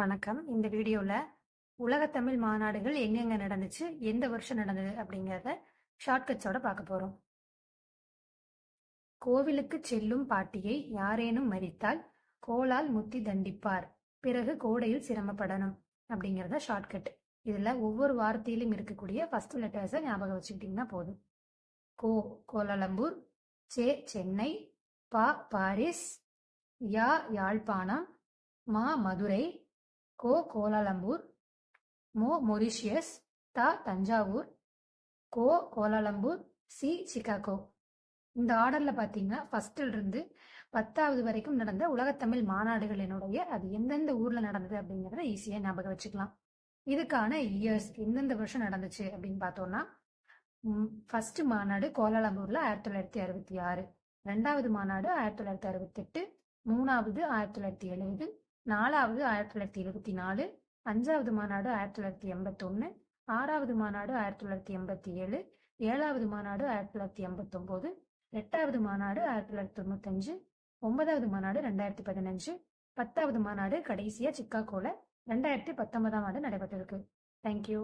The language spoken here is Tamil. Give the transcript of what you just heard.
வணக்கம். இந்த வீடியோவில் உலகத்தமிழ் மாநாடுகள் எங்கெங்க நடந்துச்சு எந்த வருஷம் நடந்தது அப்படிங்கிறத ஷார்ட்கட்ஸோட பார்க்க போகிறோம் கோவிலுக்கு செல்லும் பாட்டியை யாரேனும் மறித்தால் கோலால் முத்தி தண்டிப்பார். பிறகு கோடையில் சிரமப்படணும் அப்படிங்கிறத ஷார்ட்கட். இதில் ஒவ்வொரு வார்த்தையிலும் இருக்கக்கூடிய ஃபர்ஸ்ட் லெட்டர்ஸை ஞாபகம் வச்சுக்கிட்டிங்கன்னா போதும். கோ கோலாலம்பூர் சே சென்னை பா பாரிஸ் யா யாழ்ப்பாணம் மா மதுரை கோ கோலாலம்பூர் மோ மொரிஷியஸ் த தஞ்சாவூர் கோ கோலாலம்பூர் சி சிகாகோ. இந்த ஆர்டரில் பாத்தீங்கன்னா ஃபர்ஸ்ட்ல இருந்து பத்தாவது வரைக்கும் நடந்த உலகத்தமிழ் மாநாடுகளினுடைய அது எந்தெந்த ஊரில் நடந்தது அப்படிங்கிறத ஈஸியாக ஞாபகம் வச்சுக்கலாம். இதுக்கான இயர்ஸ் எந்தெந்த வருஷம் நடந்துச்சு அப்படின்னு பார்த்தோம்னா ஃபர்ஸ்ட் மாநாடு கோலாலம்பூரில் ஆயிரத்தி தொள்ளாயிரத்தி அறுபத்தி ஆறு. ரெண்டாவது மாநாடு ஆயிரத்தி தொள்ளாயிரத்தி அறுபத்தெட்டு. மூணாவது ஆயிரத்தி தொள்ளாயிரத்தி எழுபது. நாலாவது ஆயிரத்தி தொள்ளாயிரத்தி எழுபத்தி நாலு அஞ்சாவது மாநாடு ஆயிரத்தி தொள்ளாயிரத்தி எண்பத்தொன்று ஆறாவது மாநாடு ஆயிரத்தி தொள்ளாயிரத்தி எண்பத்தி ஏழு ஏழாவது மாநாடு ஆயிரத்தி தொள்ளாயிரத்தி எண்பத்தொம்போது எட்டாவது மாநாடு ஆயிரத்தி தொள்ளாயிரத்தி தொண்ணூத்தஞ்சு ஒன்பதாவது மாநாடு ரெண்டாயிரத்தி பதினஞ்சு பத்தாவது மாநாடு கடைசியாக சிக்காகோல ரெண்டாயிரத்தி பத்தொன்பதாம் ஆண்டு நடைபெற்றிருக்கு. தேங்க்யூ